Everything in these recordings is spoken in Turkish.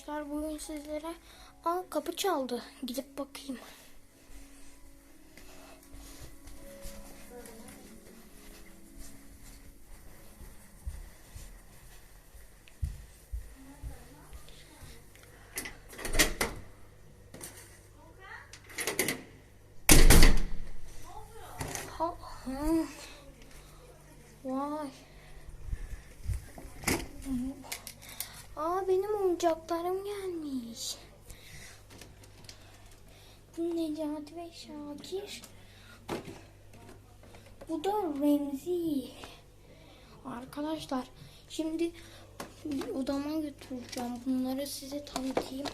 arkadaşlar bugün sizlere Aa, kapı çaldı. Gidip bakayım. Ha, ha. Vay. Aa benim oyuncaklarım gelmiş. Bu Necati ve Şakir. Bu da Remzi. Arkadaşlar şimdi odama götüreceğim. Bunları size tanıtayım.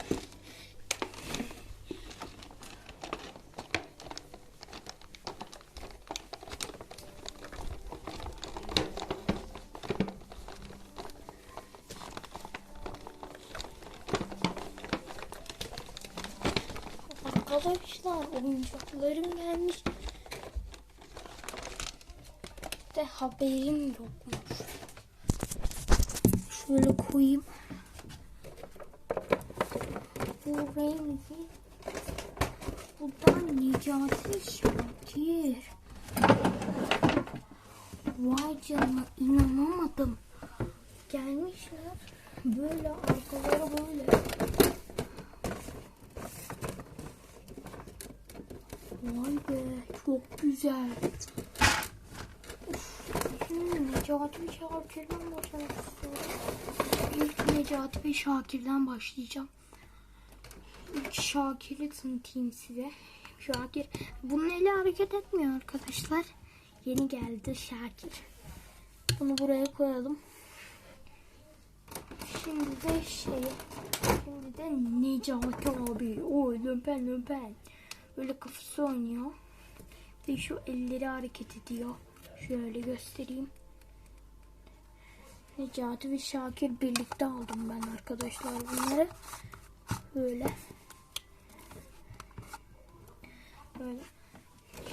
Arkadaşlar oyuncaklarım gelmiş. De haberim yokmuş. Şöyle koyayım. Bu Remzi. Bu da Necati Şakir. Vay canına inanamadım. Gelmişler. Böyle arkaları böyle. Vay be çok güzel. Necati ve Şakir'den başlamak istiyorum. İlk Necati ve Şakir'den başlayacağım. İlk Şakir'i tanıtayım size. Şakir. Bunun eli hareket etmiyor arkadaşlar. Yeni geldi Şakir. Bunu buraya koyalım. Şimdi de şey. Şimdi de Necati abi. Oy lömpen lömpen. Böyle kafası oynuyor. Ve şu elleri hareket ediyor. Şöyle göstereyim. Necati ve Şakir birlikte aldım ben arkadaşlar bunları. Böyle.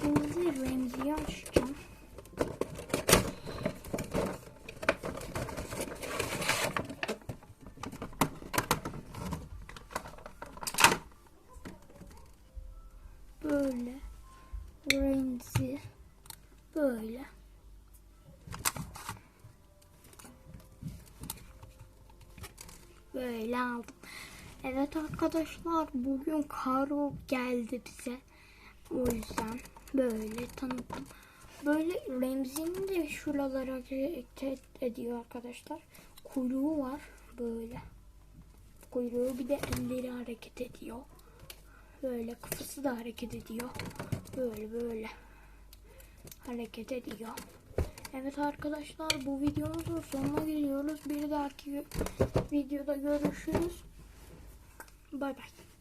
Şimdi Remzi'yi açacağım. Böyle. Remzi. Böyle. Böyle aldım. Evet arkadaşlar bugün Karo geldi bize. O yüzden böyle tanıttım. Böyle Remzi'nin de şuralara hareket ediyor arkadaşlar. Kuyruğu var böyle. Kuyruğu bir de elleri hareket ediyor. Böyle kafası da hareket ediyor. Böyle böyle hareket ediyor. Evet arkadaşlar bu videomuzun sonuna geliyoruz. Bir dahaki videoda görüşürüz. Bay bay.